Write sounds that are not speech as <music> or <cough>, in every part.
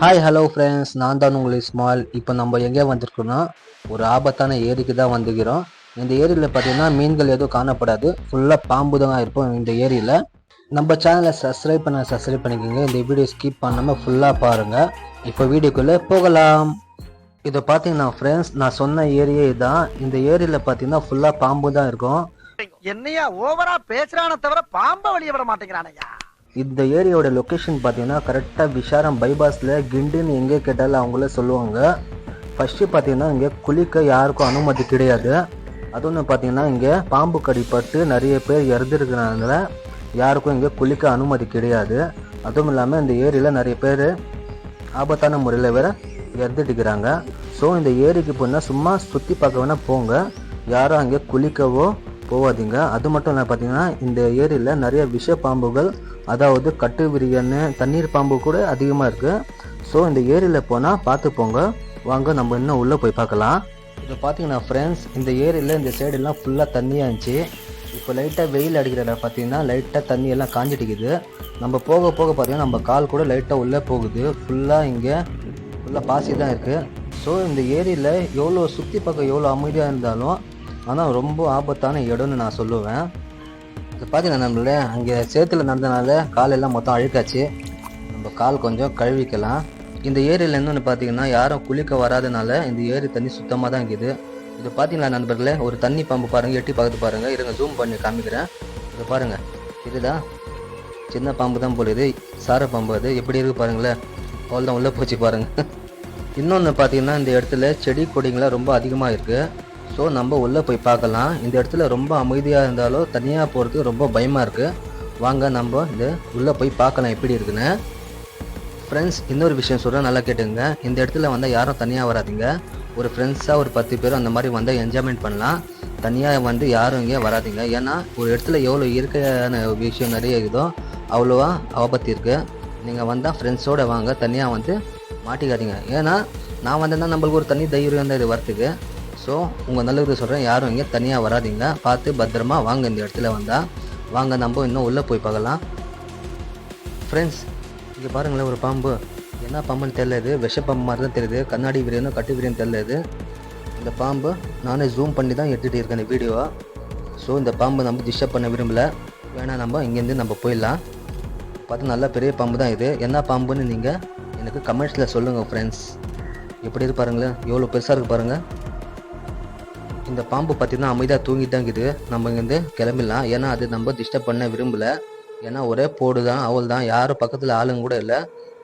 Hi hello friends நான் தான் உங்களை ஸ்மால் இப்போ நம்ம எங்கே வந்திருக்கோம்னா ஒரு ஆபத்தான ஏரிக்கு தான் வந்துக்கிறோம் இந்த ஏரியில் பார்த்தீங்கன்னா மீன்கள் எதுவும் காணப்படாது. ஃபுல்லாக பாம்பு தான் இருப்போம் இந்த ஏரியில். நம்ம சேனலை சப்ஸ்கிரைப் பண்ண சப்ஸ்கிரைப் பண்ணிக்கோங்க. இந்த வீடியோ ஸ்கிப் பண்ணாமல் ஃபுல்லாக பாருங்கள் இப்போ வீடியோக்குள்ளே போகலாம். இதை பார்த்தீங்கன்னா ஃப்ரெண்ட்ஸ் நான் சொன்ன ஏரியே தான் இந்த ஏரியில் பார்த்தீங்கன்னா ஃபுல்லாக பாம்பு தான் இருக்கும். என்னையா ஓவரா பேசுறான தவிர பாம்ப வழிய விட மாட்டேங்கிறானையா இந்த ஏரியாவோட லொக்கேஷன் பார்த்தீங்கன்னா கரெக்டாக விஷாரம் பைபாஸில் கிண்டுன்னு எங்கே கேட்டாலும் அவங்கள சொல்லுவாங்க. ஃபஸ்ட்டு பார்த்தீங்கன்னா இங்கே குளிக்க யாருக்கும் அனுமதி கிடையாது. அதுவும் பார்த்தீங்கன்னா இங்கே பாம்பு கடிப்பட்டு நிறைய பேர் இறந்துருக்கிறதுனால யாருக்கும் இங்கே குளிக்க அனுமதி கிடையாது. அதுவும் இல்லாமல் இந்த ஏரியில் நிறைய பேர் ஆபத்தான முறையில் வேற இறந்துட்டுக்கிறாங்க. ஸோ இந்த ஏரிக்கு போனால் சும்மா சுற்றி பார்க்க வேணால் போங்க. யாரும் அங்கே குளிக்கவோ போகாதீங்க. அது மட்டும் இல்லை பார்த்தீங்கன்னா இந்த ஏரியில் நிறைய விஷ பாம்புகள் அதாவது கட்டு விரியன்னு தண்ணீர் பாம்பு கூட அதிகமாக இருக்குது ஸோ இந்த ஏரியில் போனால் பார்த்து போங்க. வாங்க நம்ம இன்னும் உள்ளே போய் பார்க்கலாம் இப்போ பார்த்தீங்கன்னா ஃப்ரெண்ட்ஸ் இந்த ஏரியில் இந்த சைடெல்லாம் ஃபுல்லாக தண்ணியாக இருந்துச்சு இப்போ லைட்டாக வெயில் அடிக்கிறத பார்த்தீங்கன்னா லைட்டாக தண்ணி எல்லாம் காஞ்சிட்டிக்குது நம்ம போக போக பார்த்தீங்கன்னா நம்ம கால் கூட லைட்டாக உள்ளே போகுது. ஃபுல்லாக இங்கே ஃபுல்லாக பாசி தான் இருக்குது ஸோ இந்த ஏரியில் எவ்வளோ சுற்றி பார்க்க எவ்வளோ அமைதியாக இருந்தாலும் ஆனால் ரொம்ப ஆபத்தான இடம்னு நான் சொல்லுவேன். இது பார்த்தீங்கன்னா நம்மள அங்கே சேத்துல நடந்தனால காலெல்லாம் மொத்தம் அழுக்காச்சு. நம்ம கால் கொஞ்சம் கழுவிக்கலாம். இந்த ஏரியில் இன்னொன்று பார்த்தீங்கன்னா யாரும் குளிக்க வராதனால இந்த ஏரி தண்ணி சுத்தமாக தான் இருக்குது. இது பார்த்தீங்களா நண்பர்களே? ஒரு தண்ணி பாம்பு பாருங்கள் எட்டி பார்த்து பாருங்கள் இருங்க ஜூம் பண்ணி காமிக்கிறேன். இதை பாருங்கள் இதுதான் சின்ன பாம்பு தான் போல இது. சார பாம்பு அது. எப்படி இருக்குது பாருங்களேன். அவ்வளோதான் உள்ளே போச்சு பாருங்கள் <laughs> இன்னொன்று பார்த்தீங்கன்னா இந்த இடத்துல செடி கொடிங்களாம் ரொம்ப அதிகமாக இருக்குது ஸோ நம்ம உள்ளே போய் பார்க்கலாம். இந்த இடத்துல ரொம்ப அமைதியாக இருந்தாலும் தனியாக போகிறதுக்கு ரொம்ப பயமாக இருக்குது வாங்க நம்ம இந்த உள்ளே போய் பார்க்கலாம் எப்படி இருக்குன்னு. ஃப்ரெண்ட்ஸ் இன்னொரு விஷயம் சொல்கிறேன் நல்லா கேட்டுங்க இந்த இடத்துல வந்தால் யாரும் தனியாக வராதிங்க. ஒரு ஃப்ரெண்ட்ஸாக ஒரு பத்து பேரும் அந்த மாதிரி வந்தால் என்ஜாய்மெண்ட் பண்ணலாம். தனியாக வந்து யாரும் இங்கே வராதீங்க. ஏன்னா ஒரு இடத்துல எவ்வளோ இயற்கையான விஷயம் நிறைய இருக்குதோ அவ்வளோவா ஆபத்து இருக்குது நீங்கள் வந்தால் ஃப்ரெண்ட்ஸோடு வாங்க தனியாக வந்து மாட்டிக்காதீங்க. ஏன்னா நான் வந்தேன்னா நம்மளுக்கு ஒரு தனி தைரியம் தான் இது வரத்துக்கு. ஸோ உங்கள் நல்லது சொல்கிறேன் யாரும் இங்கே தனியாக வராதீங்க. பார்த்து பத்திரமா வாங்க இந்த இடத்துல வந்தால் வாங்க நம்ம இன்னும் உள்ளே போய் பார்க்கலாம். ஃப்ரெண்ட்ஸ் இங்கே பாருங்களேன் ஒரு பாம்பு. என்ன பாம்புன்னு தெரியல இது? விஷ பாம்பு மாதிரி தான் தெரியுது. கண்ணாடி விரியனும் கட்டு விரியன் தெரியல இது. இந்த பாம்பு நானே ஜூம் பண்ணி தான் எடுத்துகிட்டு இருக்கேன் இந்த வீடியோவை ஸோ இந்த பாம்பு நம்ம டிஸ்டர்ப் பண்ண விரும்பல. வேணால் நம்ம இங்கேருந்து நம்ம போயிடலாம். பார்த்து நல்ல பெரிய பாம்பு தான் இது. என்ன பாம்புன்னு நீங்கள் எனக்கு கமெண்ட்ஸில் சொல்லுங்கள் ஃப்ரெண்ட்ஸ் எப்படி இருக்கு பாருங்களேன்? எவ்வளோ பெருசாக இருக்குது பாருங்கள் இந்த பாம்பு பார்த்தீங்கன்னா அமைதியாக தூங்கிட்டு தான் இருக்குது நம்ம இங்கேருந்து கிளம்பிடலாம். ஏன்னா அது நம்ம டிஸ்டர்ப் பண்ண விரும்பல. ஏன்னா ஒரே போடு தான் அவள் தான். யாரும் பக்கத்தில் ஆளுங்க கூட இல்லை.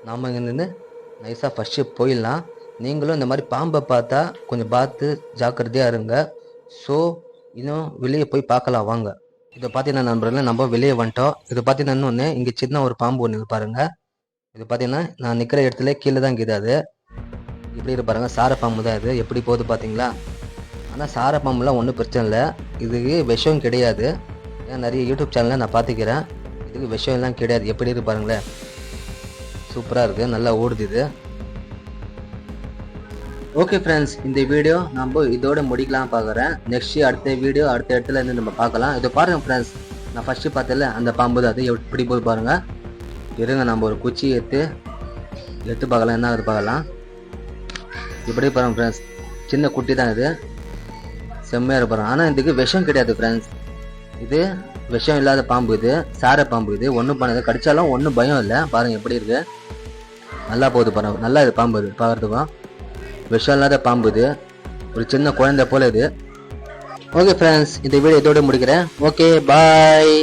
நம்ம இங்கேருந்து நைஸாக ஃபஸ்ட்டு போயிடலாம். நீங்களும் இந்த மாதிரி பாம்பை பார்த்தா கொஞ்சம் பார்த்து ஜாக்கிரதையாக இருங்க. ஸோ இன்னும் வெளியே போய் பார்க்கலாம் வாங்க. இதை பார்த்தீங்கன்னா நண்பர்களே நம்ம வெளியே வந்துட்டோம். இது பார்த்தீங்கன்னா இன்னொன்று இங்கே சின்ன ஒரு பாம்பு ஒன்று பாருங்க. இது பார்த்தீங்கன்னா நான் நிற்கிற இடத்துல கீழே தான் இருக்குது அது. இப்படி இருப்பாருங்க பாருங்க சார பாம்பு தான் இது. எப்படி போகுது பார்த்தீங்களா ஆனால் சார பாம்புலாம் ஒன்றும் பிரச்சனை இல்லை. இதுக்கு விஷம் கிடையாது. ஏன் நிறைய யூடியூப் சேனலில் நான் பார்த்துக்கிறேன். இதுக்கு விஷம் எல்லாம் கிடையாது. எப்படி இருக்கு பாருங்களேன். சூப்பராக இருக்குது நல்லா ஓடுது இது. ஓகே ஃப்ரெண்ட்ஸ் இந்த வீடியோ நம்ம இதோட முடிக்கலாம் பார்க்குறேன். நெக்ஸ்ட் அடுத்த வீடியோ அடுத்த இடத்துல இருந்து நம்ம பார்க்கலாம். இதை பாருங்கள் ஃப்ரெண்ட்ஸ் நான் ஃபஸ்ட்டு பார்த்தல அந்த பாம்பு தான். அது எப்படி போய் பாருங்கள் இருங்க நம்ம ஒரு குச்சி எடுத்து எடுத்து பார்க்கலாம். என்ன ஆகுது பார்க்கலாம். இப்படி பாருங்கள் ஃப்ரெண்ட்ஸ் சின்ன குட்டி தான் இது. செம்மையாக இருப்பாரு ஆனால் இதுக்கு விஷம் கிடையாது ஃப்ரெண்ட்ஸ் இது விஷம் இல்லாத பாம்பு இது. சார பாம்பு இது. ஒன்றும் பண்ணது. கடிச்சாலும் ஒன்றும் பயம் இல்லை. பாருங்க எப்படி இருக்கு. நல்லா போகுது பாருங்க. நல்லா இது பாம்பு இது. பார்க்குறதுக்கும். விஷம் இல்லாத பாம்பு இது. ஒரு சின்ன குழந்தை போல இது. ஓகே ஃப்ரெண்ட்ஸ் இந்த வீடியோ இதோடு முடிக்கிறேன். Okay bye